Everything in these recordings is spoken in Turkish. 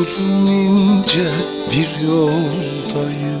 uzun ince bir yoldayım.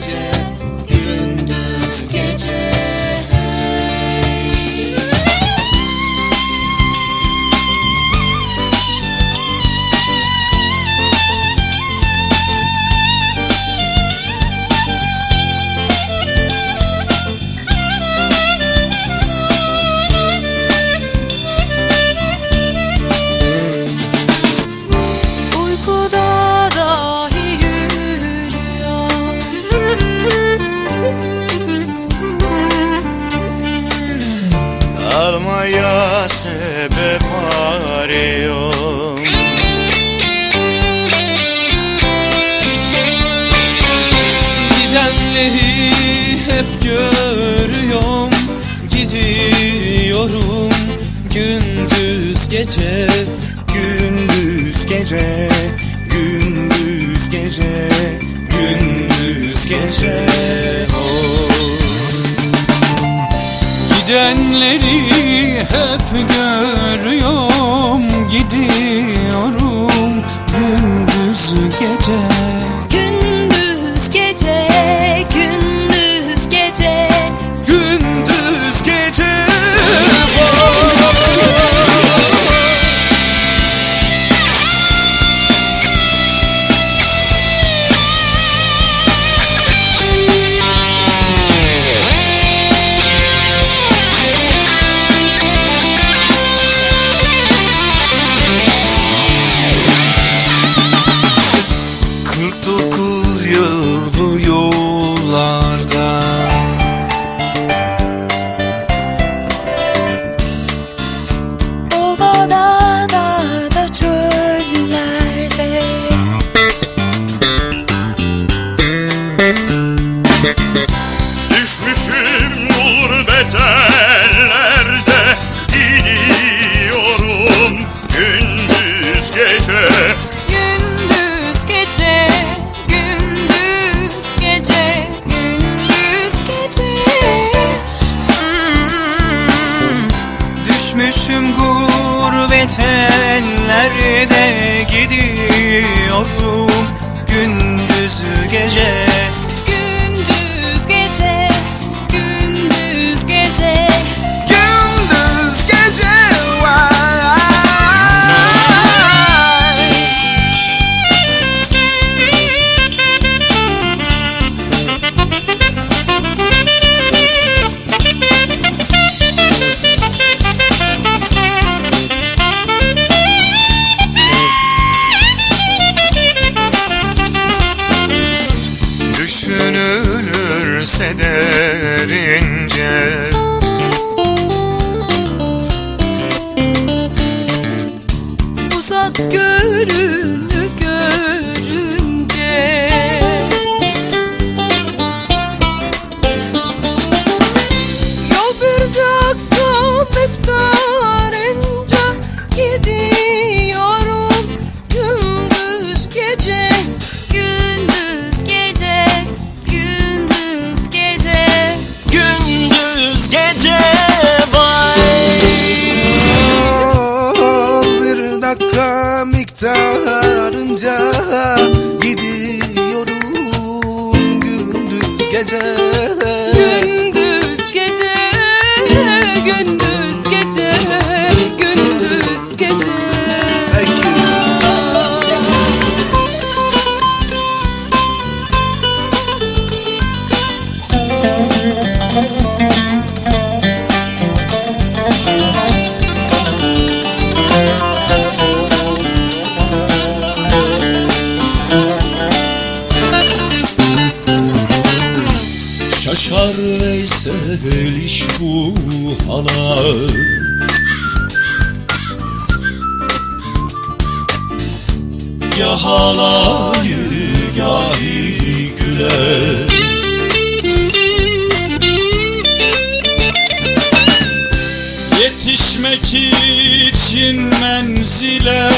gündüz gece oh. Gidenleri hep görüyorum Gidiyorum gündüz gece gurbet ellerde Gidiyorum. Gündüz gece. Gündüz gece, gündüz gece gece Gündüz İş bu hala Ya halayı gahi güler Yetişmek için menzile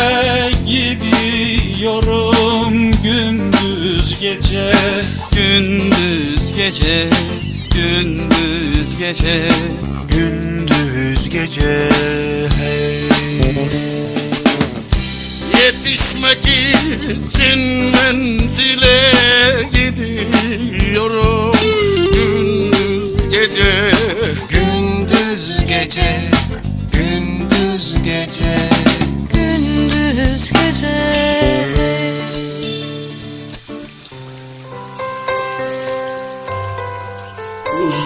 gidiyorum gündüz gece Gündüz gece Gündüz gece Gündüz gece hey Yetişmek için menzile gidiyorum gündüz gece Gündüz gece Gündüz gece Gündüz gece.